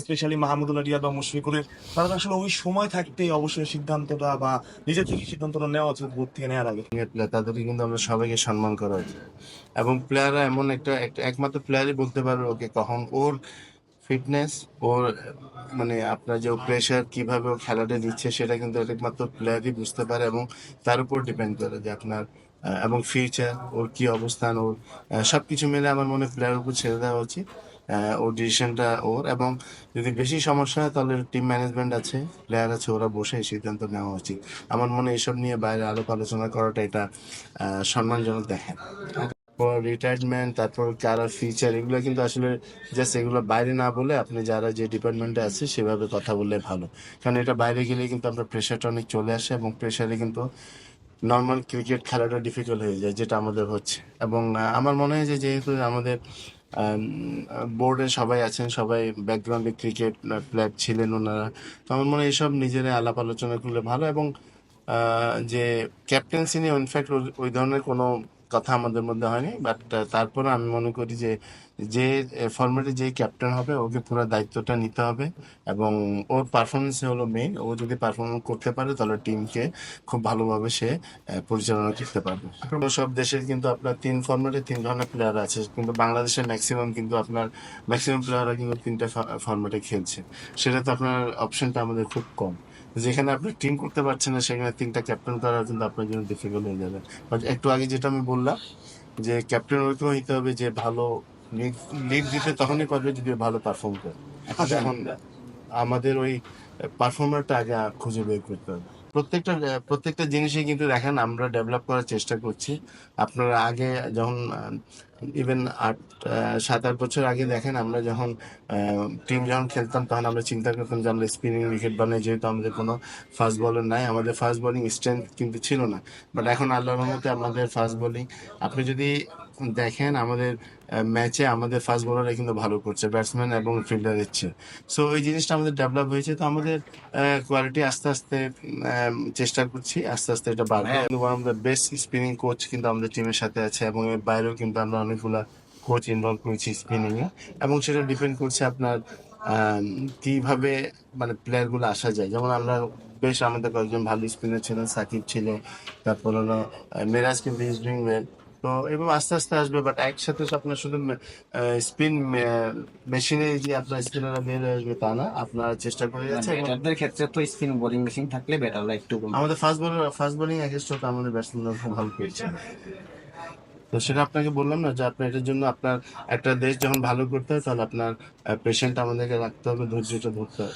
Specially Mahmudullah Riyad বা মুশফিকুরের তারা আসলে ওই সময় থাকতে অবশ্যই সিদ্ধান্তটা বা নিজের থেকে সিদ্ধান্তটা নেওয়া উচিত থেকে নেওয়ার আগে। প্লেয়ার তাদেরকে কিন্তু আমরা সবাইকে সম্মান করা উচিত। এবং প্লেয়াররা এমন একটা একমাত্র প্লেয়ারই বলতে পারবে ওকে কখন ওর ফিটনেস ওর মানে আপনার যে প্রেশার কীভাবে ও খেলাটা দিচ্ছে সেটা কিন্তু একমাত্র প্লেয়ারই বুঝতে পারে এবং তার উপর ডিপেন্ড করে যে আপনার এবং ফিউচার ওর কি অবস্থান ওর আহ, সবকিছু মিলে আমার মনে প্লেয়ারের উপর ছেড়ে দেওয়া উচিত। ওর ডিসিশনটা ওর এবং যদি বেশি সমস্যা হয়, তাহলে টিম ম্যানেজমেন্ট আছে প্লেয়ার আছে, ওরা বসে সিদ্ধান্ত নেওয়া উচিত। আমার মনে এসব নিয়ে বাইরে আলোপ আলোচনা করাটা এটা সম্মানজনক দেখেন তারপর রিটায়ারমেন্ট তারপর কারার ফিচার এগুলো কিন্তু আসলে জাস্ট এগুলো বাইরে না বলে আপনি যারা যে ডিপার্টমেন্টে আছে, সেভাবে কথা বললে ভালো। কারণ এটা বাইরে গেলে কিন্তু আপনার প্রেশারটা অনেক চলে আসে এবং প্রেশারে কিন্তু নর্মাল ক্রিকেট খেলাটা ডিফিকাল্ট হয়ে যায়, যেটা আমাদের হচ্ছে। এবং আমার মনে হয় যে যেহেতু আমাদের বোর্ডে সবাই আছেন, সবাই ব্যাকগ্রাউন্ডে ক্রিকেট প্লেয়ার ছিলেন ওনারা। তো আমার মনে হয় এসব নিজেরা আলাপ আলোচনা করলে ভালো এবং যে ক্যাপ্টেন্সি নিয়ে ইনফ্যাক্ট ওই ধরনের কোনো কথা আমাদের মধ্যে হয়নি বাট তারপরে আমি মনে করি যে যে ফর্মেটে যে ক্যাপ্টেন হবে ওকে পুরো দায়িত্বটা নিতে হবে এবং ওর পারফরমেন্স হলো মেইন ও যদি পারফর্ম করতে পারে তাহলে টিমকে খুব ভালোভাবে সে পরিচালনা করতে পারবে। সব দেশের কিন্তু আপনার তিন ফর্মেটে তিন ধরনের প্লেয়ার আছে কিন্তু বাংলাদেশের ম্যাক্সিমাম কিন্তু আপনার ম্যাক্সিমাম প্লেয়াররা কিন্তু তিনটা ফর্মেটে খেলছে। সেটা তো আপনার অপশনটা আমাদের খুব কম। যেখানে আপনি টিম করতে পারছেন না সেখানে তিনটা ক্যাপ্টেন করা কিন্তু আপনার জন্য ডিফিকাল্ট হয়ে যাবে। বাট একটু আগে যেটা আমি বললাম যে ক্যাপ্টেন ওইরকম হইতে হবে যে ভালো লিড দিতে তখনই পারবে যদি ভালো পারফর্ম করে। এখন আমাদের ওই পারফর্মারটা আগে খুঁজে বের করতে হবে। প্রত্যেকটা প্রত্যেকটা জিনিসই কিন্তু দেখেন আমরা ডেভেলপ করার চেষ্টা করছি। আপনারা আগে যখন ইভেন আট সাত আট বছর আগে দেখেন আমরা যখন টিম যখন খেলতাম তখন আমরা চিন্তা করতাম যে আমরা স্পিনিং উইকেট বানাই যেহেতু আমাদের কোনো ফাস্ট বলার নাই। আমাদের ফাস্ট বোলিং স্ট্রেংথ কিন্তু ছিল না। বাট এখন আল্লাহর রহমতে আমাদের ফাস্ট বোলিং আপনি যদি দেখেন আমাদের ম্যাচে আমাদের ফাস্ট বোলাররা কিন্তু ভালো করছে ব্যাটসম্যান এবং ফিল্ডার দিচ্ছে সো ওই জিনিসটা আমাদের ডেভেলপ হয়েছে। তো আমাদের কোয়ালিটি আস্তে আস্তে চেষ্টা করছি। আস্তে আস্তে এটা বাড়বে। আমাদের বেস্ট স্পিনিং কোচ কিন্তু আমাদের টিমের সাথে আছে এবং এর বাইরেও কিন্তু আমরা অনেকগুলা কোচ ইনভলভ করেছি স্পিনিং এ এবং সেটা ডিপেন্ড করছে আপনার কীভাবে মানে প্লেয়ারগুলো আসা যায়। যেমন আমরা বেশ আমাদের কয়েকজন ভালো স্পিনার ছিলেন সাকিব ছিল তারপর হলো মিরাজ কিন্তু ওয়েল তো এবং আস্তে আস্তে আসবে বাট একসাথে আপনার শুধু স্পিন মেশিনে যে আপনার স্পিনাররা বের হয়ে আসবে তা না আপনার চেষ্টা করে যাচ্ছে এবং ব্যাটারদের ক্ষেত্রে তো স্পিন বোলিং মেশিন থাকলে ব্যাটাররা একটু আমাদের ফাস্ট বলার ফাস্ট বোলিং এক স্ট্রোক আমাদের ব্যাটসম্যানরা ভালো পেয়েছে তো সেটা আপনাকে বললাম না যে আপনার এটার জন্য আপনার একটা দেশ যখন ভালো করতে হয় তাহলে আপনার পেশেন্ট আমাদেরকে রাখতে হবে, ধৈর্যটা ধরতে হবে।